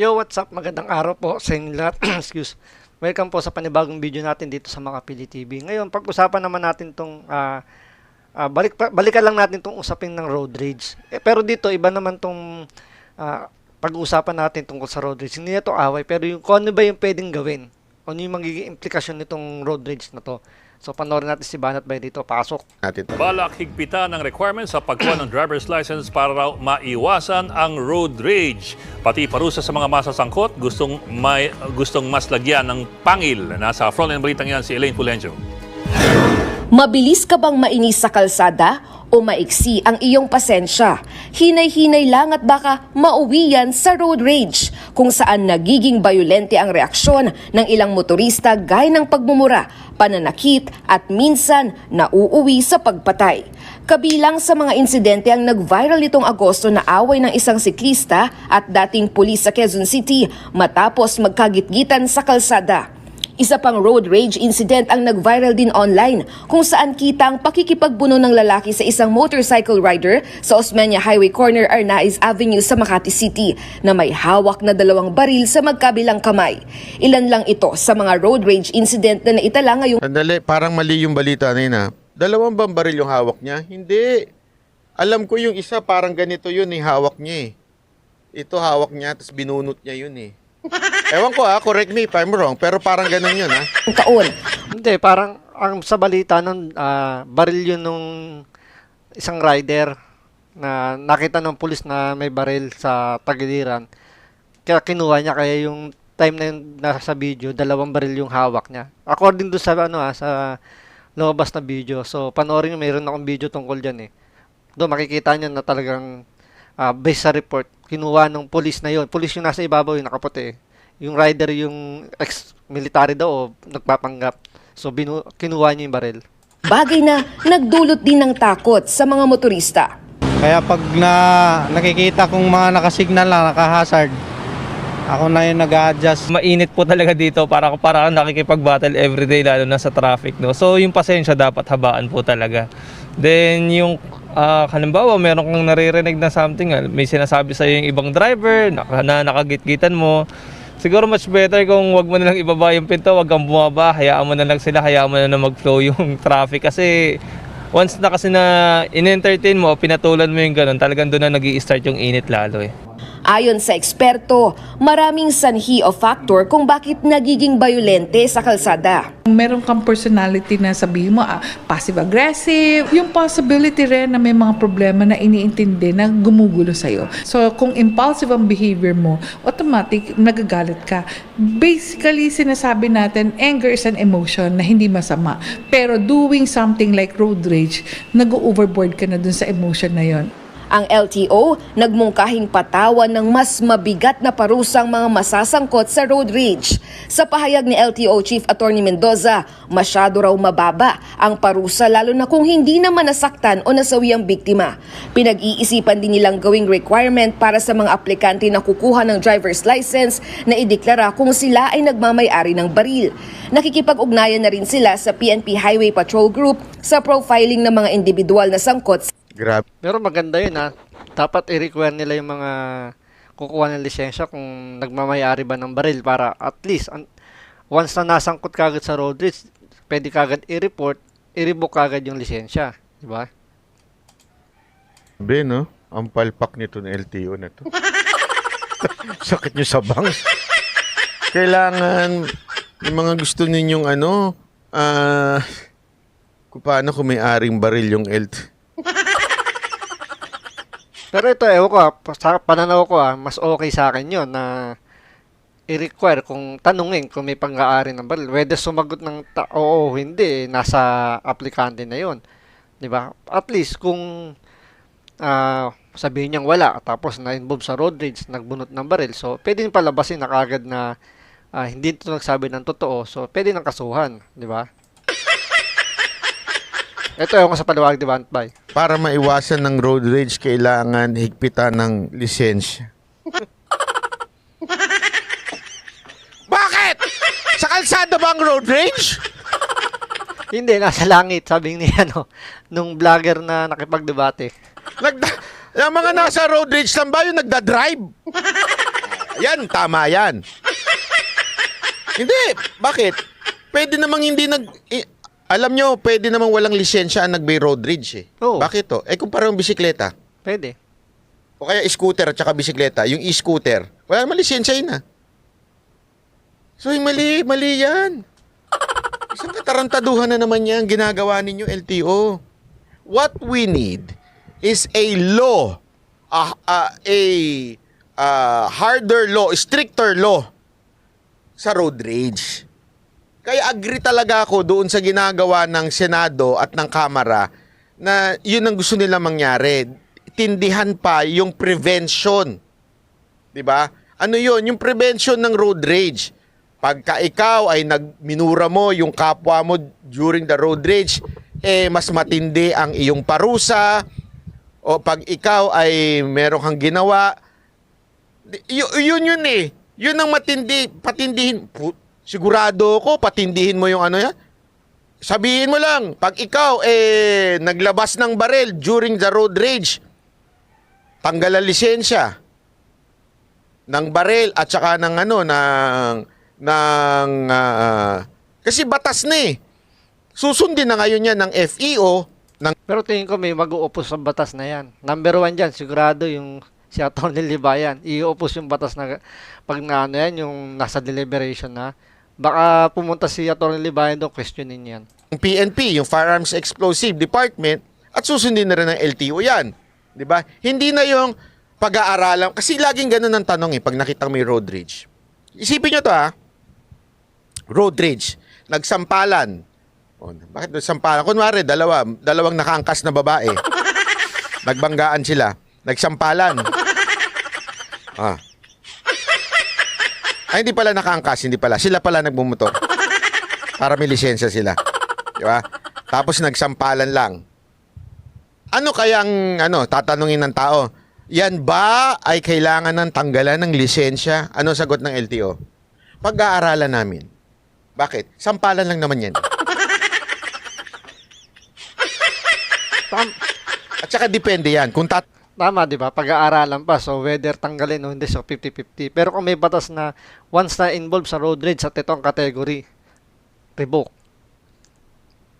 Yo, what's up? Magandang araw po sa inyo lahat. Excuse. Welcome po sa panibagong video natin dito sa Makapili TV. Ngayon, pag-usapan naman natin tong ah, ah, balik balikan lang natin tong usapin ng road rage. Eh, pero dito iba naman tong ah, pag-uusapan natin tungkol sa road rage. Hindi na to away, pero yung kung ano ba yung pwedeng gawin? Ano yung magiging implikasyon nitong road rage na to? So, panoorin natin si Banat Bay dito. Pasok. natin. Balak higpitan ng requirements sa pagkuha ng driver's license para raw maiwasan ang road rage. Pati parusa sa mga masasangkot, gustong, may, gustong mas lagyan ng pangil. Nasa frontline balitang yan si Elaine Pulencio. Mabilis ka bang mainis sa kalsada o maiksi ang iyong pasensya? Hinay-hinay lang at baka mauwi yan sa road rage kung saan nagiging bayolente ang reaksyon ng ilang motorista gaya ng pagmumura, pananakit at minsan nauuwi sa pagpatay. Kabilang sa mga insidente ang nag-viral itong Agosto na away ng isang siklista at dating pulis sa Quezon City matapos magkagitgitan sa kalsada. Isa pang road rage incident ang nag-viral din online kung saan kita ang pakikipagbuno ng lalaki sa isang motorcycle rider sa Osmeña Highway Corner Arnaiz Avenue sa Makati City na may hawak na dalawang baril sa magkabilang kamay. Ilan lang ito sa mga road rage incident na naitala ngayong Sandali, parang mali yung balita na yun ha. Dalawang bang baril yung hawak niya? Hindi. Alam ko yung isa parang ganito yun eh, hawak niya eh. Ito hawak niya, tapos binunot niya yun eh. Ewan ko ha, correct me if I'm wrong, pero parang ganun yun ha. taon. Hindi, parang ang sa balita nun, ah, baril yun nung isang rider na nakita ng pulis na may baril sa tagiliran. Kaya kinuha niya, kaya yung time na yun nasa video, dalawang baril yung hawak niya. According do sa ano ah, sa lumabas na video. So, panoorin niyo, mayroon akong video tungkol dyan eh. Doon makikita niyo na talagang ah, based sa report, kinuha ng pulis na yun. Pulis yung nasa ibabaw, yung nakaputi eh. Yung rider yung ex-military daw o nagpapanggap. So, binu- kinuha niya yung baril. Bagay na nagdulot din ng takot sa mga motorista. Kaya pag na nakikita kong mga nakasignal na naka-hazard, ako na yung nag-adjust. Mainit po talaga dito para para nakikipag-battle everyday lalo na sa traffic no. So yung pasensya dapat habaan po talaga. Then yung ah, halimbawa meron kang naririnig na something, ah, may sinasabi sa yung ibang driver na, na nakagitgitan mo. Siguro much better kung wag mo na lang ibaba yung pinto, wag kang bumaba, hayaan mo na lang sila, hayaan mo na, na mag-flow yung traffic kasi once na kasi na in-entertain mo, pinatulan mo yung ganun, talagang doon na nag start yung init lalo eh. Ayon sa eksperto, maraming sanhi o factor kung bakit nagiging bayolente sa kalsada. Meron kang personality na sabihin mo, ah, passive-aggressive. Yung possibility rin na may mga problema na iniintindi na gumugulo sa'yo. So, kung impulsive ang behavior mo, automatic, nagagalit ka. Basically, sinasabi natin, anger is an emotion na hindi masama. Pero doing something like road rage, nag-overboard ka na dun sa emotion na yon. Ang LTO nagmungkahing patawan ng mas mabigat na parusang mga masasangkot sa road rage. Sa pahayag ni LTO Chief Attorney Mendoza, masyado raw mababa ang parusa lalo na kung hindi naman nasaktan o nasawi ang biktima. Pinag-iisipan din nilang gawing requirement para sa mga aplikante na kukuha ng driver's license na ideklara kung sila ay nagmamayari ng baril. Nakikipag-ugnayan na rin sila sa PNP Highway Patrol Group sa profiling ng mga individual na sangkot Grabe. Pero maganda yun ha. Dapat i-require nila yung mga kukuha ng lisensya kung nagmamayari ba ng baril para at least an- once na nasangkot kagad sa road rage, pwede kagad i-report, i-revoke kagad yung lisensya. Di ba? Be, no? Ang palpak nito ng LTO na to. Sakit nyo sa bangs. Kailangan yung mga gusto ninyong ano, ah, kung paano kung may aring baril yung LTO. Pero ito, ewan ko pa- sa pananaw ko ha, mas okay sa akin yun na i-require kung tanungin kung may pang-aari ng baril. Whether sumagot ng ta- oo o hindi, eh, nasa aplikante na yun. Di ba? At least kung ah, sabihin niyang wala, tapos na-involve sa road rage, nagbunot ng baril, so pwede palabasin na kagad na ah, hindi ito nagsabi ng totoo, so pwede nang kasuhan. Di ba? Ito ko sa paliwanag, di ba, Antbay? Para maiwasan ng road rage, kailangan higpitan ng lisensya. Bakit? Sa kalsada ba ang road rage? Hindi, nasa langit, sabi ni ano, nung vlogger na nakipagdebate. Nagda yung mga nasa road rage lang ba yung nagda-drive? Yan, tama yan. hindi, bakit? Pwede namang hindi nag... eh, alam nyo, pwede namang walang lisensya ang nag-bay road rage eh. Oo. Bakit to? Eh kung parang bisikleta, Pwede. o kaya scooter at saka bisikleta, yung e-scooter, wala naman lisensya yun ah. So, yung mali, mali yan. Isang katarantaduhan na naman yan, ginagawa ninyo LTO. What we need is a law, a, a, a uh, harder law, stricter law sa road rage. Kaya agree talaga ako doon sa ginagawa ng Senado at ng Kamara na yun ang gusto nila mangyari. Tindihan pa yung prevention. 'Di ba? Ano yun? Yung prevention ng road rage. Pagka ikaw ay nagminura mo yung kapwa mo during the road rage, eh mas matindi ang iyong parusa. O pag ikaw ay meron kang ginawa, y- yun yun eh. Yun ang matindi, patindihin. Sigurado ko, patindihin mo yung ano yan. Sabihin mo lang, pag ikaw eh naglabas ng barel during the road rage, tanggal ang lisensya ng barel at saka ng ano ng ng ah, kasi batas na eh. Susundin na ngayon yan ng FEO ng Pero tingin ko may mag-uupos sa batas na yan. Number one dyan, sigurado yung si Atty. Libayan. Iuupos yung batas na pag na ano yan, yung nasa deliberation na. Baka pumunta si Atty. Libayan doon, questionin yan. PNP, yung Firearms Explosive Department, at susundin na rin ng LTO yan. 'Di ba? Hindi na yung pag-aaralan. Kasi laging ganun ang tanong eh, pag nakita may road rage. Isipin nyo to ha. Road rage. Nagsampalan. O, bakit nagsampalan? Kunwari, dalawa, dalawang nakaangkas na babae. Nagbanggaan sila. Nagsampalan. Ah. Ay, hindi pala nakaangkas, hindi pala. Sila pala nagmumotor. Para may lisensya sila. Di ba? Tapos nagsampalan lang. Ano kayang, ano, tatanungin ng tao, yan ba ay kailangan ng tanggalan ng lisensya? Ano sagot ng LTO? Pag-aaralan namin. Bakit? Sampalan lang naman yan. Tam- At saka depende yan. Kung tat Tama, di ba? Pag-aaralan pa. So, whether tanggalin o hindi, so 50-50. Pero kung may batas na once na involved sa road rage sa tetong category, revoke.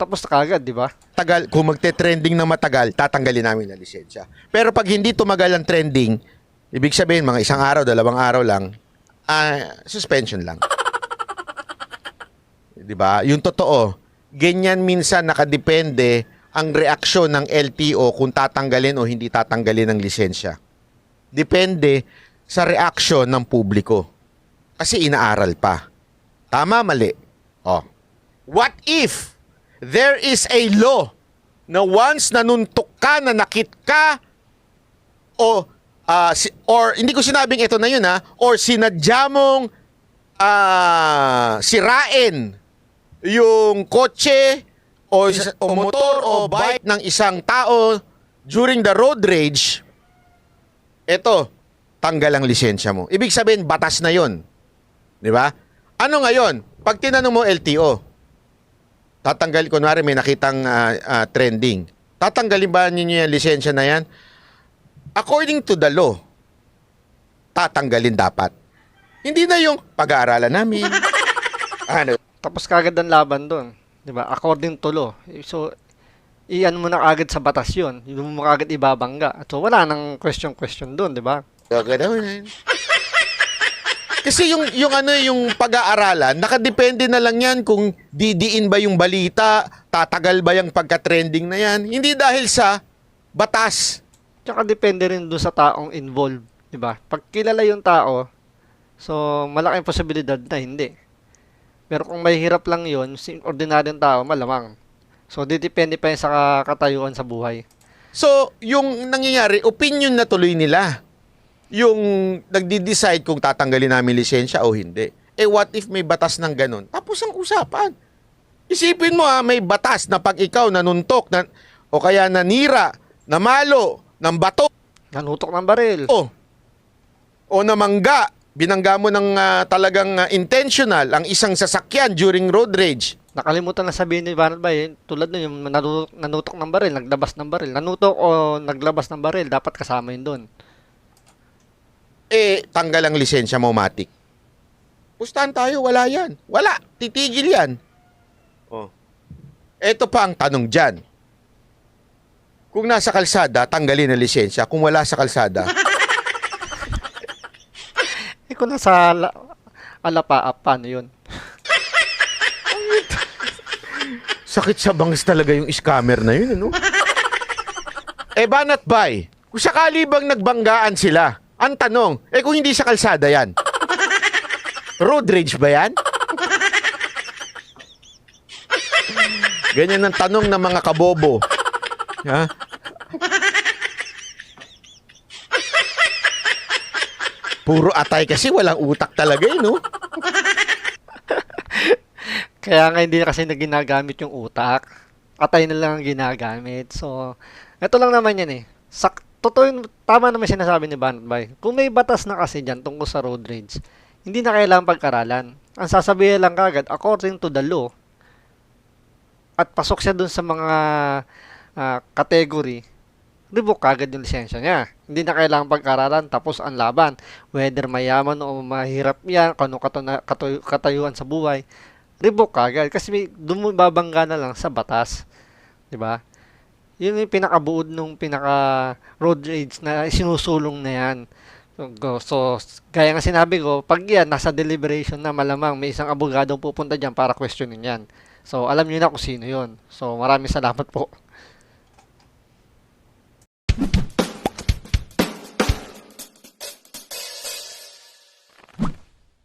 Tapos na kagad, di ba? tagal, kung magte-trending na matagal, tatanggalin namin ang lisensya. Pero pag hindi tumagal ang trending, ibig sabihin mga isang araw, dalawang araw lang, ah, suspension lang. 'Di ba? Yung totoo, ganyan minsan nakadepende ang reaksyon ng LTO kung tatanggalin o hindi tatanggalin ang lisensya. Depende sa reaksyon ng publiko. Kasi inaaral pa. Tama, mali. Oh. What if there is a law na once nanuntok ka, nanakit ka, o ah, si- or hindi ko sinabing ito na yun ha, or sinadya mong ah, sirain yung kotse o, isa- o motor o bike ng isang tao during the road rage, eto, tanggal ang lisensya mo. Ibig sabihin, batas na yon. Di ba? Ano ngayon? Pag tinanong mo LTO, tatanggal, kunwari may nakitang ah, ah, trending, tatanggalin ba ninyo yung lisensya na yan? According to the law, tatanggalin dapat. Hindi na yung pag-aaralan namin. ano, Tapos kagad ang laban doon. Di ba? According to law. So, iyan mo na kagad sa batas yun. Hindi mo kagad ibabangga. So, wala nang question-question doon, di ba? Gagawin. Kasi yung yung ano yung pag-aaralan, nakadepende na lang 'yan kung didiin ba yung balita, tatagal ba yung pagka-trending na 'yan. Hindi dahil sa batas. Tsaka depende rin doon sa taong involved, 'di ba? Pag kilala yung tao, so malaking posibilidad na hindi. Pero kung mahirap lang 'yon, si ordinaryong tao malamang. So didepende pa yun sa katayuan sa buhay. So, yung nangyayari, opinion na tuloy nila. Yung nagdi-decide kung tatanggalin namin lisensya o hindi. Eh what if may batas ng ganun? Tapos ang usapan. Isipin mo ha, may batas na pag ikaw nanuntok na, o kaya nanira, namalo, ng bato, Nanutok ng baril. o, o namangga, binangga mo ng ah, talagang ah, intentional ang isang sasakyan during road rage. Nakalimutan na sabihin ni Banat Bay, tulad nun yung nanutok, nanutok ng baril, naglabas ng baril. Nanutok o naglabas ng baril, dapat kasama yun doon. eh, tanggal ang lisensya mo, Matik. Pustahan tayo, wala yan. Wala, titigil yan. Oh. Ito pa ang tanong dyan. Kung nasa kalsada, tanggalin ang lisensya. Kung wala sa kalsada, Eh kung nasa ala, alapa, paano yun? sakit sa bangs talaga yung scammer na yun, ano? eh, banat bay, kung sakali bang nagbanggaan sila, ang tanong, eh kung hindi sa kalsada yan, road rage ba yan? Ganyan ang tanong ng mga kabobo. Ha? Puro atay kasi walang utak talaga eh, no? Kaya nga hindi kasi na ginagamit yung utak. Atay na lang ang ginagamit. So, ito lang naman yan eh. Sak totoo yun, tama naman sinasabi ni Banat Bay. Kung may batas na kasi dyan tungkol sa road rage, hindi na kailangan pag-aralan. Ang sasabihin lang kagad, according to the law, at pasok siya dun sa mga ah, category, revoke kagad yung lisensya niya. Hindi na kailangan pag-aralan, tapos ang laban. Whether mayaman o mahirap yan, katuna- katu- katayuan sa buhay, revoke kagad. Kasi may, babangga na lang sa batas. 'Di ba? Yun yung pinakabuod nung pinaka road rage na sinusulong na yan. So, so, gaya nga sinabi ko, pag yan, nasa deliberation na malamang may isang abogado pupunta dyan para questionin yan. So, alam niyo na kung sino yon So, maraming salamat po. you